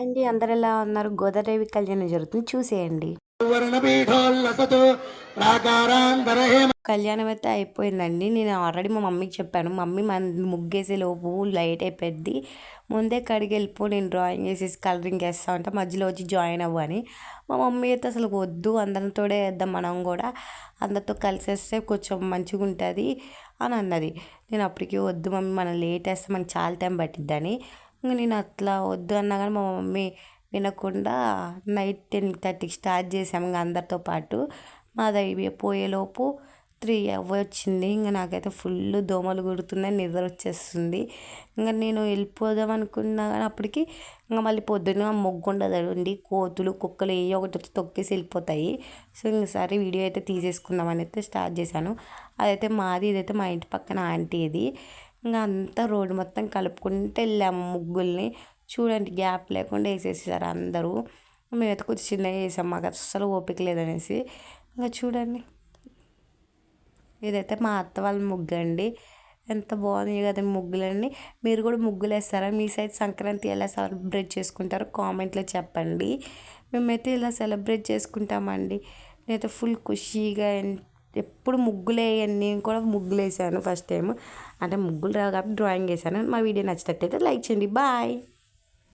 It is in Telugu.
హాయ్ అండి. అందరు ఎలా ఉన్నారు? గోదాదేవి కళ్యాణం జరుగుతుంది. చూసేయండి. కళ్యాణం అయితే అయిపోయిందండి. నేను ఆల్రెడీ మా మమ్మీకి చెప్పాను. మమ్మీ మన ముగ్గేసే లోపు లైట్ అయిపోద్ది. ముందే కడిగి వెళ్ళిపో నేను డ్రాయింగ్ వేసేసి కలరింగ్ వేస్తా ఉంటే. మధ్యలో వచ్చి జాయిన్ అవ్వు అని. మా మమ్మీ అయితే అసలు వద్దు. అందరితోడే వేద్దాం మనం కూడా. అందరితో కలిసేస్తే కొంచెం మంచిగా ఉంటుంది అని అన్నది. నేను అప్పటికి వద్దు మమ్మీ. మనం లేట్ వేస్తే మనకి చాలా టైం పట్టిద్దని. ఇంకా నేను అట్లా వద్దు అన్నా కానీ మా మమ్మీ వినకుండా నైట్ టెన్ థర్టీకి స్టార్ట్ చేసాము ఇంకా అందరితో పాటు. మాది పోయేలోపు త్రీ వచ్చింది ఇంకా నాకైతే ఫుల్ దోమలు కుడుతున్నాయి నిద్ర వచ్చేస్తుంది. ఇంకా నేను వెళ్ళిపోదాం అనుకున్నా కానీ అప్పటికి ఇంకా మళ్ళీ పొద్దున్న మొగ్గుండదండి కోతులు కుక్కలు ఏ ఒకటి వచ్చి తొక్కేసి వెళ్ళిపోతాయి. సో ఇంకసారి వీడియో అయితే తీసేసుకుందామని అయితే స్టార్ట్ చేశాను. అదైతే మాది ఇదైతే మా ఇంటి పక్కన ఆంటీ ఇది ఇంకా అంతా రోడ్డు మొత్తం కలుపుకుంటూ వెళ్ళాము ముగ్గుల్ని. చూడండి గ్యాప్ లేకుండా వేసేసారు అందరూ. మేమైతే కొంచెం చిన్నగా వేసాం మాకు అస్సలు ఓపిక లేదనేసి. ఇంకా చూడండి ఇదైతే మా అత్త వాళ్ళ ముగ్గు అండి. ఎంత బాగుంది కదా ముగ్గులన్నీ. మీరు కూడా ముగ్గులు వేస్తారా? మీ సైడ్ సంక్రాంతి ఎలా సెలబ్రేట్ చేసుకుంటారో కామెంట్లో చెప్పండి. మేమైతే ఇలా సెలబ్రేట్ చేసుకుంటామండి. నేనైతే ఫుల్ ఖుషీగా ఎప్పుడు ముగ్గులు వేయను నేను కూడా ముగ్గులు వేసాను ఫస్ట్ టైం అంటే ముగ్గులు రావు కాబట్టి డ్రాయింగ్ వేసాను. మా వీడియో నచ్చినట్టయితే లైక్ చేయండి. బాయ్